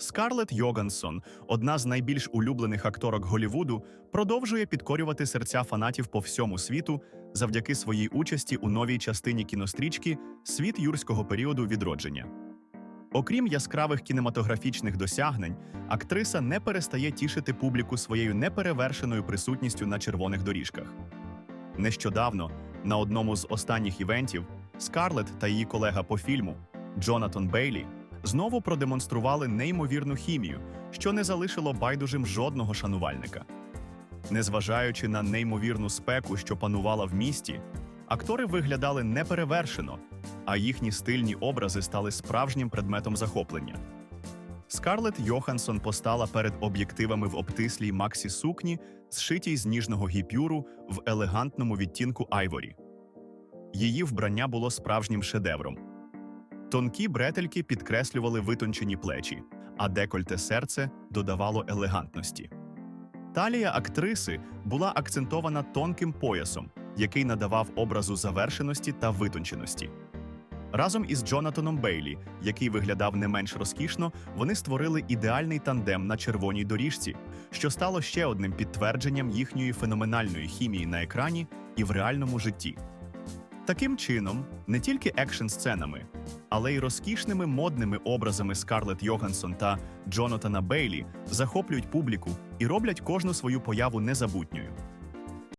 Скарлетт Йогансон, одна з найбільш улюблених акторок Голлівуду, продовжує підкорювати серця фанатів по всьому світу завдяки своїй участі у новій частині кінострічки Світ юрського періоду відродження. Окрім яскравих кінематографічних досягнень, актриса не перестає тішити публіку своєю неперевершеною присутністю на червоних доріжках. Нещодавно, на одному з останніх івентів, Скарлетт та її колега по фільму Джонатан Бейлі знову продемонстрували неймовірну хімію, що не залишило байдужим жодного шанувальника. Незважаючи на неймовірну спеку, що панувала в місті, актори виглядали неперевершено, а їхні стильні образи стали справжнім предметом захоплення. Скарлетт Йоханссон постала перед об'єктивами в обтислій максі сукні, зшитій з ніжного гіпюру в елегантному відтінку айворі. Її вбрання було справжнім шедевром. Тонкі бретельки підкреслювали витончені плечі, а декольте серце додавало елегантності. Талія актриси була акцентована тонким поясом, який надавав образу завершеності та витонченості. Разом із Джонатаном Бейлі, який виглядав не менш розкішно, вони створили ідеальний тандем на червоній доріжці, що стало ще одним підтвердженням їхньої феноменальної хімії на екрані і в реальному житті. Таким чином, не тільки екшн-сценами, але й розкішними модними образами Скарлетт Йогансон та Джонатана Бейлі захоплюють публіку і роблять кожну свою появу незабутньою.